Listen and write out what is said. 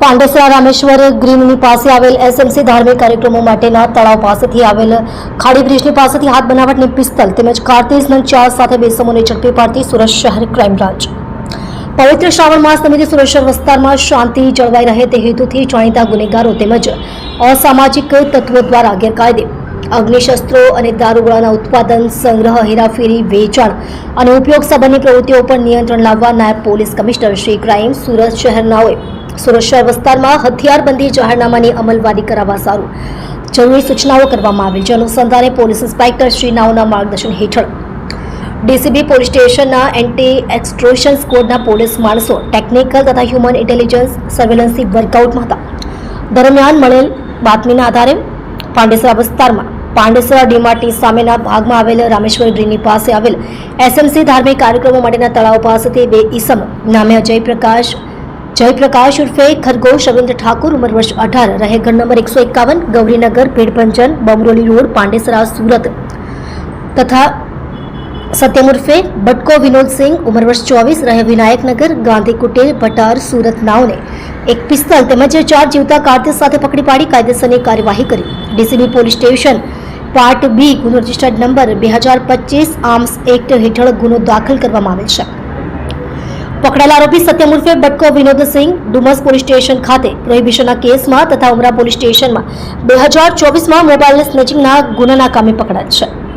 પાંડેસરા રામેશ્વર ગ્રીનની પાસે આવેલ એસએમસી ધાર્મિક કાર્યક્રમો માટેના તળાવ પાસેથી આવેલ ખાડી બ્રિજની પાસેથી હાથ બનાવટની પિસ્તલ તેમજ કાર્તીજ ચાર સાથે બે સમૂહને ઝડપી પાડતી સુરત શહેર ક્રાઇમ બ્રાન્ચ. પવિત્ર શ્રાવણ માસ નિમિત્તે સુરત શહેર વિસ્તારમાં શાંતિ જળવાઈ રહે તે હેતુથી જાણીતા ગુનેગારો તેમજ અસામાજિક તત્વો દ્વારા ગેરકાયદે અગ્નિશસ્ત્રો અને દારૂગોળાના ઉત્પાદન, સંગ્રહ, હેરાફેરી, વેચાણ અને ઉપયોગ સંબંધી પ્રવૃત્તિઓ પર નિયંત્રણ લાવવા નાયબ police commissioner Shri crime Surat શહેરનાઓએ શહેર વિસ્તારમાં હથિયારબંધી જાહેરનામાની અમલવારી કરાવવા સારું. જરૂરી સૂચનાઓ કરવામાં આવી જે અનુસંધાને પોલીસ ઇન્સ્પેક્ટર શ્રી નાઓના માર્ગદર્શન હેઠળ ડીસીબી પોલીસ સ્ટેશનના એન્ટી એક્સટ્રોશન સ્કોડના પોલીસ માણસો ટેકનિકલ તથા હ્યુમન ઇન્ટેલિજન્સ સર્વેલન્સથી વર્કઆઉટમાં હતા. દરમિયાન મળેલ બાતમીના આધારે પાંડેસરા વિસ્તારમાં પાંડેસરા ડીમાટી સામેના ભાગમાં આવેલ રામેશ્વર ગ્રીનની પાસે આવેલ એસએમસી ધાર્મિક કાર્યક્રમો માટેના તળાવ પાસેથી બે ઈસમ, નામે જયપ્રકાશ જયપ્રકાશ ઉર્ફે ખરગોશ રવિન્દ્ર ઠાકુર, ઉંમર વર્ષ અઢાર. રહે ઘર નંબર એકસો એકાવન, ગૌરીનગર પેડપંજન બમરોલી રોડ, પાંડેસરા, સુરત. તથા સત્યમ ઉર્ફે બટકો વિનોદસિંહ ઉંમર વર્ષ ચોવીસ. રહે વિનાયકનગર, ગાંધી કુટેર, ભટાર, સુરત નાવને. એક પિસ્તલ તેમજ ચાર જીવતા કાર્તિક સાથે પકડી પાડી કાયદેસરની કાર્યવાહી કરી. DCB police station part B ગુનો રજિસ્ટર્ડ નંબર બે હજાર પચીસ, આર્મ્સ એક્ટ હેઠળ ગુનો દાખલ કરવામાં આવેલ છે. પકડાયેલ આરોપી સત્યમ ઉર્ફે બટકો વિનોદસિંહ ડુમસ પોલીસ સ્ટેશન ખાતે પ્રોહિબિશનના કેસમાં તથા ઉમરા પોલીસ સ્ટેશનમાં બે હજાર ચોવીસમાં મોબાઈલ સ્નેચિંગના ગુનાના કામે પકડાયા છે.